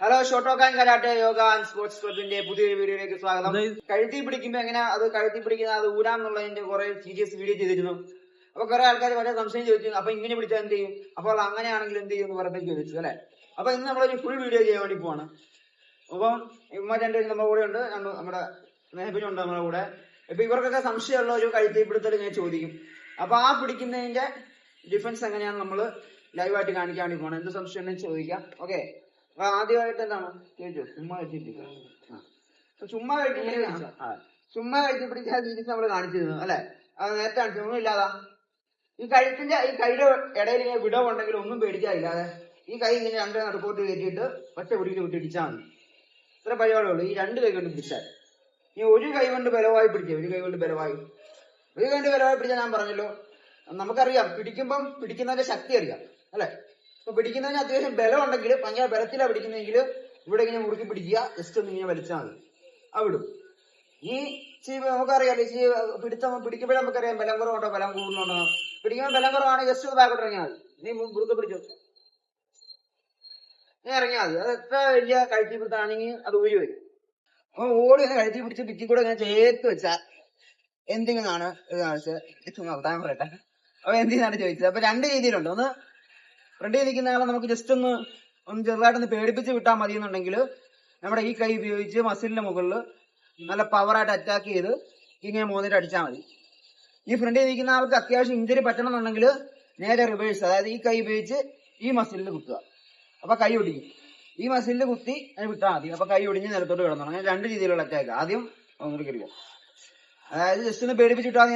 Hello Shotokan karate yoga and sports ക്ലബിന്റെ പുതിയൊരു വീഡിയോയിലേക്ക് സ്വാഗതം. കഴുത്തി പിടിക്കുമ്പോ എങ്ങനെ അത് കഴുത്തി പിടിക്കുന്ന അത് ഊരാം എന്നുള്ളതിന്റെ കുറെ സീരിയസ് വീഡിയോ ചെയ്തിരുന്നു. അപ്പൊ കുറെ ആൾക്കാർ വളരെ സംശയം ചോദിച്ചു. അപ്പൊ ഇങ്ങനെ പിടിച്ചാൽ എന്ത് ചെയ്യും? അപ്പോൾ അങ്ങനെയാണെങ്കിൽ എന്ത് ചെയ്യും എന്ന് പറഞ്ഞിട്ട് ചോദിച്ചു അല്ലെ? അപ്പൊ ഇന്ന് നമ്മളൊരു ഫുൾ വീഡിയോ ചെയ്യാൻ വേണ്ടി പോവാണ്. അപ്പം ഇമ്മ രണ്ടുപേരും നമ്മുടെ കൂടെ ഉണ്ട്. നമ്മുടെ നെഹബിനുണ്ട് നമ്മുടെ കൂടെ. ഇപ്പൊ ഇവർക്കൊക്കെ സംശയമുള്ള ഒരു കഴുത്തി പിടുത്തൽ ഞാൻ ചോദിക്കും. അപ്പൊ ആ പിടിക്കുന്നതിന്റെ ഡിഫൻസ് എങ്ങനെയാണ് നമ്മൾ ലൈവായിട്ട് കാണിക്കാൻ വേണ്ടി പോകണം എന്ത് സംശയം ചോദിക്കാം. ഓക്കെ അപ്പൊ ആദ്യമായിട്ട് എന്താണ്? ചുമ്മാ. അപ്പൊ ചുമ്മാ കഴിച്ചു ചുമ്മാ കഴിച്ചു പിടിച്ചാൽ തിരിച്ച് നമ്മൾ കാണിച്ചിരുന്നു അല്ലെ? അത് നേരത്തെ കാണിച്ചു? ഒന്നും ഇല്ലാതാ. ഈ കഴുത്തിന്റെ ഈ കൈയുടെ ഇടയിൽ ഇങ്ങനെ വിടവുണ്ടെങ്കിൽ ഒന്നും പേടിക്കാതില്ലാതെ ഈ കൈ ഇങ്ങനെ രണ്ട് റിപ്പോർട്ട് കയറ്റിയിട്ട് ഒറ്റ പിടിയിൽ വിട്ട് ഇടിച്ചാൽ മതി. ഇത്ര പരിപാടി ഉള്ളൂ. ഈ രണ്ട് കൈ കൊണ്ട് പിടിച്ചാൽ. ഈ ഒരു കൈ കൊണ്ട് ബലമായി പിടിക്കുക ഒരു കൈ കൊണ്ട് ബലമായി. ഒരു കൈ കൊണ്ട് ബലമായി പിടിച്ചാൽ ഞാൻ പറഞ്ഞല്ലോ. നമുക്കറിയാം. പിടിക്കുമ്പം പിടിക്കുന്നതിന്റെ ശക്തി അറിയാം. അല്ലെ? അപ്പൊ പിടിക്കുന്നതിന് അത്യാവശ്യം ബലം ഉണ്ടെങ്കിൽ ഭയങ്കര ബലത്തിലാണ് പിടിക്കുന്നതെങ്കിൽ ഇവിടെ ഇങ്ങനെ മുറുക്കി പിടിക്കുക ജസ്റ്റ് ഒന്ന് ഇങ്ങനെ വലിച്ചാൽ മതി. അവിടും ഈ ചീ നമുക്കറിയാലോ ഈ പിടുത്തം പിടിക്കുമ്പോഴേ നമുക്കറിയാം ബലം കുറവുണ്ടോ ബലം കൂടുന്നുണ്ടോ. പിടിക്കുമ്പോൾ ബലം കുറവാണെങ്കിൽ ജസ്റ്റ് ഒന്ന് ബാക്കോട്ട് ഇറങ്ങിയാൽ മതി. നീ മുറുക്കി പിടിച്ചോ. നീ ഇറങ്ങിയാൽ മതി. അത് എത്ര വലിയ കഴുത്തി പിടുത്താണെങ്കിൽ അത് ഊരി വരും അപ്പൊ ഓടി ഒന്ന് കഴുത്തി പിടിച്ച് ഭിത്തി കൂടെ ഇങ്ങനെ ചേർത്ത് വെച്ചാൽ ആണ് ഇത് കാണിച്ചത്. നടത്താൻ പറയട്ടെ. അപ്പൊ എന്തിനാണ് ചോദിച്ചത്? അപ്പൊ രണ്ട് രീതിയിലുണ്ട്. ഒന്ന് ഫ്രണ്ടിൽ നിൽക്കുന്ന ആളെ നമുക്ക് ജസ്റ്റ് ഒന്ന് ഒന്ന് ചെറുതായിട്ടൊന്ന് പേടിപ്പിച്ച് വിട്ടാൽ മതി എന്നുണ്ടെങ്കിൽ നമ്മുടെ ഈ കൈ ഉപയോഗിച്ച് മസിലിന്റെ മുകളിൽ നല്ല പവറായിട്ട് അറ്റാക്ക് ചെയ്ത് ഇങ്ങനെ മൂന്നിട്ട് അടിച്ചാൽ മതി. ഈ ഫ്രണ്ടിൽ നിൽക്കുന്ന ആൾക്ക് അത്യാവശ്യം ഇഞ്ചറി പറ്റണം എന്നുണ്ടെങ്കിൽ നേരെ റിവേഴ്സ് അതായത് ഈ കൈ ഉപയോഗിച്ച് ഈ മസിലിൽ കുത്തുക. അപ്പൊ കൈ ഒടിഞ്ഞു. ഈ മസിലിൽ കുത്തി വിട്ടാൽ മതി. അപ്പൊ കൈ ഒടിഞ്ഞ് നിലത്തോട്ട് കിടന്നു അങ്ങനെ രണ്ട് രീതിയിലുള്ള അറ്റാക്ക് ആദ്യം ഒന്നുകൂടി കിട്ടുക അതായത് ജസ്റ്റ് ഒന്ന് പേടിപ്പിച്ച് വിട്ടാൽ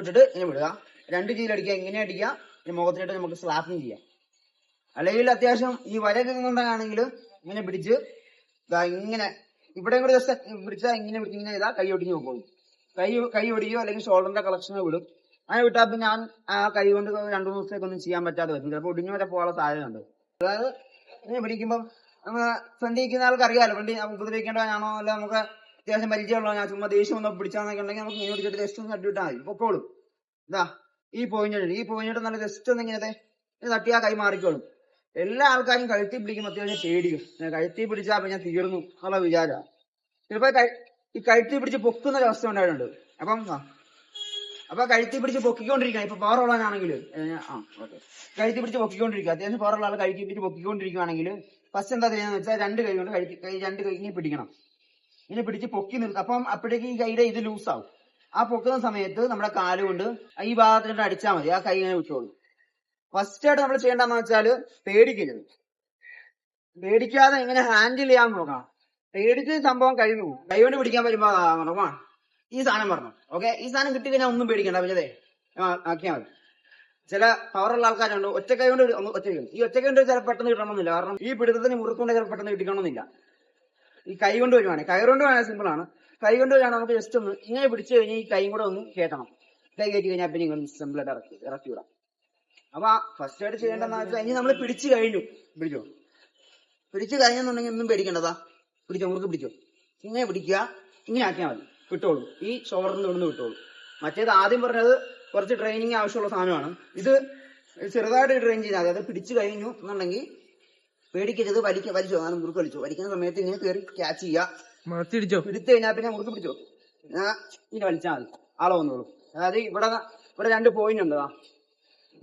വിട്ടിട്ട് ഇങ്ങനെ വിടുക. രണ്ട് രീതിയിൽ അടിക്കുക ഇങ്ങനെ അടിക്കുക ഇനി മുഖത്തിലിട്ട് നമുക്ക് സ്ലാപ്പിംഗ് ചെയ്യാം. അല്ലെങ്കിൽ അത്യാവശ്യം ഈ വരയൊക്കെ കൊണ്ടാണെങ്കിൽ ഇങ്ങനെ പിടിച്ച് ഇങ്ങനെ ഇവിടെ കൂടെ ജസ്റ്റ് പിടിച്ചാൽ ഇങ്ങനെ പിടിച്ച് ഇങ്ങനെ ചെയ്താൽ കൈ ഒടിഞ്ഞു പോകും. കൈ കൈ ഒടിയോ അല്ലെങ്കിൽ ഷോൾഡറിന്റെ കളക്ഷനോ വിടും അങ്ങനെ വിട്ടാൽ പിന്നെ ഞാൻ ആ കൈ കൊണ്ട് രണ്ടു മൂന്ന് ദിവസത്തേക്ക് ഒന്നും ചെയ്യാൻ പറ്റാതെ വരും. ചിലപ്പോൾ ഒടിഞ്ഞു വരെ പോകാനുള്ള സാധ്യതയുണ്ട്. അതായത് ഇങ്ങനെ പിടിക്കുമ്പോൾ നമ്മൾ ഫ്രണ്ട് ഇരിക്കുന്ന ആൾക്ക് അറിയാമല്ലോ ഫ്രണ്ട് ഉപദ്രവിക്കേണ്ടവനാണോ അല്ല നമുക്ക് അത്യാവശ്യം പരിചയമുള്ള ഞാൻ ചുമ്മാ ദേഷ്യം ഒന്നും പിടിച്ചാന്നൊക്കെ ഉണ്ടെങ്കിൽ നമുക്ക് ഇങ്ങനെ പിടിച്ചിട്ട് ജസ്റ്റ് ഒന്ന് തട്ടി വിട്ടാൽ മതി. പൊക്കോളും ഇതാ ഈ പോയിന്റ് ഈ പോയിന്റ് നല്ല ജസ്റ്റ് ഒന്ന് ഇങ്ങനെ ഇത് തട്ടിയാ കൈ മാറിക്കോളും. എല്ലാ ആൾക്കാരും കഴുത്തി പിടിക്കുമ്പോൾ അത്യാവശ്യം പേടിയും. ഞാൻ കഴുത്തി പിടിച്ചാൽ ഞാൻ തീർന്നു എന്നുള്ള വിചാരമാണ് ചിലപ്പോ ഈ കഴുത്തി പിടിച്ച് പൊക്കുന്ന ഒരു അവസ്ഥ ഉണ്ടായിട്ടുണ്ട്. അപ്പം. അപ്പൊ കഴുത്തി പിടിച്ച് പൊക്കിക്കൊണ്ടിരിക്കണം ഇപ്പൊ പവർ ആ ഓക്കെ. കഴുത്തി പിടിച്ച് പൊക്കിക്കൊണ്ടിരിക്കുക അത്യാവശ്യം പവർ ഉള്ള ആൾ കഴുത്തി പിടിച്ച് പൊക്കിക്കൊണ്ടിരിക്കുകയാണെങ്കിൽ ഫസ്റ്റ് എന്താ ചെയ്യുന്നത് വെച്ചാൽ രണ്ട് കൈ കൊണ്ട് കഴുത്തി കൈ രണ്ട് കൈ ഇങ്ങനെ പിടിക്കണം. ഇങ്ങനെ പിടിച്ച് പൊക്കി നിർത്തും. അപ്പം അപ്പോഴേക്ക് ഈ കൈയുടെ ഇത് ലൂസ് ആവും. ആ പൊക്കുന്ന സമയത്ത് നമ്മുടെ കാലുകൊണ്ട് ഈ ഭാഗത്തിലോട്ട് അടിച്ചാൽ മതി. ആ കൈ ഇങ്ങനെ വിട്ടോളൂ ഫസ്റ്റ് ആയിട്ട് നമ്മൾ ചെയ്യേണ്ടതെന്ന് വെച്ചാൽ പേടിക്കരുത് പേടിക്കാതെ എങ്ങനെ ഹാൻഡിൽ ചെയ്യാൻ നോക്കാം പേടിച്ച് സംഭവം കഴിഞ്ഞു കൈവണ്ടി പിടിക്കാൻ വരുമ്പോ ആ, ഈ സാധനം പറഞ്ഞു. ഓക്കെ ഈ സാധനം കിട്ടി കഴിഞ്ഞാൽ ഒന്നും പേടിക്കണ്ട പിന്നെ ആക്കിയാൽ മതി. ചില പവറുള്ള ആൾക്കാരുണ്ട്. ഒറ്റ കൈ ഒന്ന് ഒറ്റ ഈ ഒറ്റ കൈ കൊണ്ട് ചില പെട്ടെന്ന് കിട്ടണമെന്നില്ല. കാരണം ഈ പിടുത്തത്തിന് മുറുക്കൊണ്ട് ചില പെട്ടെന്ന് കിട്ടിക്കണമെന്നില്ല. ഈ കൈ കൊണ്ട് വരുവാണ്. കൈ കൊണ്ട് വേണേൽ സിമ്പിൾ ആണ്. കൈ കൊണ്ട് വരുവാണെങ്കിൽ നമുക്ക് ജസ്റ്റ് ഒന്ന് ഇങ്ങനെ പിടിച്ചു കഴിഞ്ഞാൽ ഈ കൈ കൂടെ ഒന്ന് കേട്ടണം കൈ കയറ്റി കഴിഞ്ഞാൽ പിന്നെ സിമ്പിൾ ആയിട്ട് ഇറക്കി ഇറക്കി വിടാം. അപ്പൊ ഫസ്റ്റ് ആയിട്ട് ചെയ്യേണ്ടതെന്ന് വെച്ചാൽ ഇനി നമ്മൾ പിടിച്ചു കഴിഞ്ഞു. പിടിച്ചോ? പിടിച്ചു കഴിഞ്ഞെന്നുണ്ടെങ്കിൽ ഒന്നും പേടിക്കേണ്ടതാ. പിടിച്ചോ മുറുക്ക് പിടിച്ചോ. ഇങ്ങനെ പിടിക്കുക ഇങ്ങനെ ആക്കിയാൽ മതി. വിട്ടോളൂ. ഈ ഷോളറിൽ നിന്ന് വിട്ടോളൂ. മറ്റേത് ആദ്യം പറഞ്ഞത് കുറച്ച് ട്രെയിനിങ് ആവശ്യമുള്ള സാധനമാണ്. ഇത് ചെറുതായിട്ട് ട്രെയിൻ ചെയ്താൽ മതി. അത് പിടിച്ചു കഴിഞ്ഞു എന്നുണ്ടെങ്കിൽ പേടിക്കരുത്. വലിക്ക വലിച്ചോ? അങ്ങനെ മുറുക്ക് വലിച്ചോ? വലിക്കുന്ന സമയത്ത് ഇങ്ങനെ കയറി ക്യാച്ച് ചെയ്യുക. മറത്തിടിച്ചോ പിടിച്ചു കഴിഞ്ഞാൽ പിന്നെ മുറുക്ക് പിടിച്ചോ? ഇങ്ങനെ വലിച്ചാൽ മതി. ആളെ വന്നോളൂ. അതായത് ഇവിടെ ഇവിടെ രണ്ട് പോയിന്റ് ഉണ്ട്.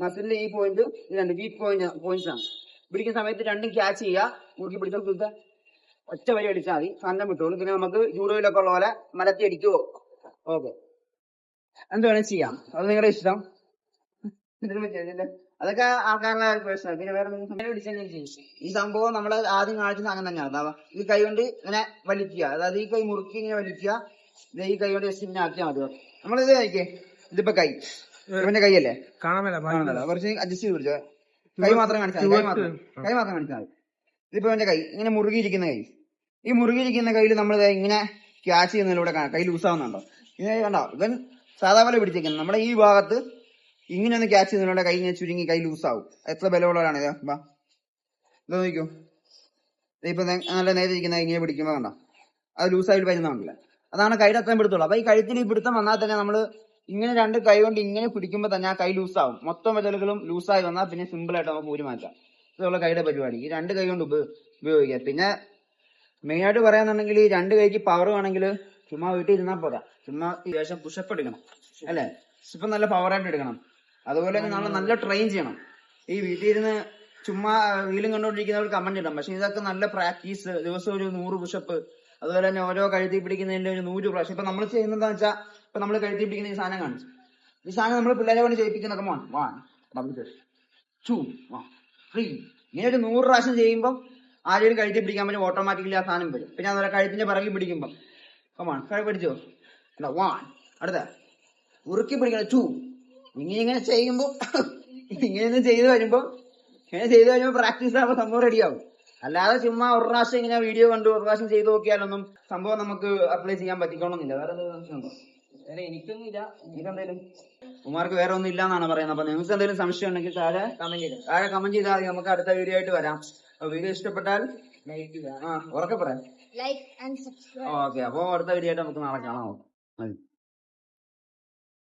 മസിലിന്റെ ഈ പോയിന്റ് രണ്ട് വീക്ക് പോയിന്റ് പോയിന്റ്സ് ആണ്. പിടിക്കുന്ന സമയത്ത് രണ്ടും ക്യാച്ച് ചെയ്യുക. മുറുക്കി പിടിച്ചോ കുത്ത ഒറ്റ വരി അടിച്ചാൽ മതി. സാധനം വിട്ടോളൂ പിന്നെ നമുക്ക് ജൂഡോയിലൊക്കെ ഉള്ള പോലെ മലത്തി അടിക്കുവോ? ഓക്കെ. എന്ത് വേണേലും ചെയ്യാം. അത് നിങ്ങളുടെ ഇഷ്ടം. അതൊക്കെ ആൾക്കാരുടെ പ്രശ്നം പിന്നെ വേറെ ചെയ്യും ഈ സംഭവം നമ്മൾ ആദ്യം കാണിച്ചത് അങ്ങനെ തന്നെയാണ് ഈ കൈ കൊണ്ട് ഇങ്ങനെ വലിക്കുക. അതായത് ഈ കൈ മുറുക്കി ഇങ്ങനെ വലിക്കുക. ഈ കൈ കൊണ്ട് ജസ്റ്റ് ഇങ്ങനെ ആക്കിയാൽ മതി. നമ്മളിത് കഴിക്കേ ഇതിപ്പോ കൈ. ഇവന്റെ കൈയല്ലേ? കാണാൻ മേല കുറച്ച് അഡ്ജസ്റ്റ് ചെയ്ത് പിടിച്ചോ. കൈ മാത്രം കാണിച്ചാൽ കൈ മാത്രം. കൈ മാത്രം കാണിച്ചാൽ മതി. ഇതിപ്പോ എന്റെ കൈ ഇങ്ങനെ മുറുകിയിരിക്കുന്ന കൈ. ഈ മുറുകിയിരിക്കുന്ന കയ്യിൽ നമ്മൾ ഇങ്ങനെ ക്യാച്ച് ചെയ്യുന്നതിലൂടെ കൈ ലൂസാവുന്നുണ്ടോ ഇങ്ങനെ കണ്ടോ? ഇവൻ സാധാ പോലെ പിടിച്ചേക്കുന്നത് നമ്മുടെ ഈ ഭാഗത്ത് ഇങ്ങനെ ഒന്ന് ക്യാച്ച് ചെയ്യുന്നതിലൂടെ കൈ ഇങ്ങനെ ചുരുങ്ങി കൈ ലൂസാവും എത്ര ബലമുള്ളവരാണ് ഇത്? ബാ ഇത് നോക്കൂ ഇപ്പൊ നല്ല നേരെ ഇരിക്കുന്ന ഇങ്ങനെ പിടിക്കുമ്പോ കണ്ടോ? അത് ലൂസായിട്ട് വരുന്നതാണല്ലേ അതാണ് കൈയുടെ അത്രയും പിടുത്തുള്ളൂ അപ്പൊ ഈ കഴുത്തിൽ ഈ പിടുത്തം വന്നാൽ തന്നെ നമ്മൾ ഇങ്ങനെ രണ്ട് കൈ കൊണ്ട് ഇങ്ങനെ പിടിക്കുമ്പോൾ തന്നെ ആ കൈ ലൂസാവും മൊത്തം വിരലുകളും ലൂസായി വന്നാൽ പിന്നെ സിമ്പിൾ ആയിട്ട് നമുക്ക് ഊരി മാറ്റാം. ഇതുള്ള കൈയുടെ പരിപാടി. ഈ രണ്ട് കൈ കൊണ്ട് ഉപ- ഉപയോഗിക്കാം പിന്നെ മെയിൻ ആയിട്ട് പറയാന്നുണ്ടെങ്കിൽ ഈ രണ്ട് കൈക്ക് പവർ വേണമെങ്കിൽ ചുമ്മാ വീട്ടിൽ ഇരുന്നാൽ പോരാ. ചുമ്മാ ശേഷം പുഷപ്പ് എടുക്കണം. അല്ലേ? പുഷപ്പ് നല്ല പവർ ആയിട്ട് എടുക്കണം. അതുപോലെ തന്നെ നമ്മൾ നല്ല ട്രെയിൻ ചെയ്യണം. ഈ വീട്ടിൽ ഇരുന്ന് ചുമ്മാ വീലും കണ്ടുകൊണ്ടിരിക്കുന്നവർ കമന്റ് ഇടാം. പക്ഷെ ഇതൊക്കെ നല്ല പ്രാക്ടീസ് ദിവസം ഒരു നൂറ് പുഷപ്പ് അതുപോലെ തന്നെ ഓരോ കഴുത്തി പിടിക്കുന്നതിന്റെ ഒരു നൂറ് പ്രാവശ്യം ഇപ്പൊ നമ്മൾ ചെയ്യുന്നതെന്ന് വെച്ചാൽ ഇപ്പൊ നമ്മൾ കഴുത്തി പിടിക്കുന്ന ഈ സാധനം കാണിച്ചു. ഈ സാധനം നമ്മൾ പിള്ളേരെ കൊണ്ട് ചെയ്യിപ്പിക്കുന്ന come on one double two three ഇങ്ങനെ ഒരു നൂറ് പ്രാവശ്യം ചെയ്യുമ്പോൾ ആരെയും കഴുത്തി പിടിക്കാൻ പറ്റും ഓട്ടോമാറ്റിക്കലി ആ സാധനം വരും. പിന്നെ അതുപോലെ കഴുത്തിന്റെ പിറകിൽ പിടിക്കുമ്പോൾ കമോൺ കഴ പിടിച്ചോ? വൺ അടുത്ത. ഉറുക്കി പിടിക്കണം ടു ഇങ്ങനെ ഇങ്ങനെ ചെയ്യുമ്പോൾ ഇങ്ങനെ ചെയ്ത് വരുമ്പോൾ ഇങ്ങനെ ചെയ്തു കഴിയുമ്പോൾ പ്രാക്ടീസ് ആകുമ്പോൾ സംഭവം റെഡിയാവും അല്ലാതെ ചുമ്മാ ഒരു പ്രാവശ്യം ഇങ്ങനെ വീഡിയോ കണ്ടു ഒരു പ്രാവശ്യം ചെയ്ത് നോക്കിയാലൊന്നും സംഭവം നമുക്ക് അപ്ലൈ ചെയ്യാൻ പറ്റിക്കണമെന്നില്ല വേറെ എന്തെങ്കിലും വേറെ എനിക്കൊന്നും ഇല്ല നിങ്ങൾക്കെന്തേലും ഉമാർക്ക് വേറെ ഒന്നും ഇല്ലാന്നാണ് പറയുന്നത്. അപ്പൊ നിങ്ങൾക്ക് എന്തെങ്കിലും സംശയം ഉണ്ടെങ്കിൽ താഴെ കമന്റ് ചെയ്ത്? താഴെ കമന്റ് ചെയ്താൽ മതി. നമുക്ക് അടുത്ത വീഡിയോ ആയിട്ട് വരാം. വീഡിയോ ഇഷ്ടപ്പെട്ടാൽ ലൈക്ക് ചെയ്യുക ആ ഉറക്കെ പറയാം. ലൈക്ക് ആൻഡ് സബ്സ്ക്രൈബ് ഓക്കെ അപ്പൊ അടുത്ത വീഡിയോ ആയിട്ട് നമുക്ക് നാളെ കാണാം. മതി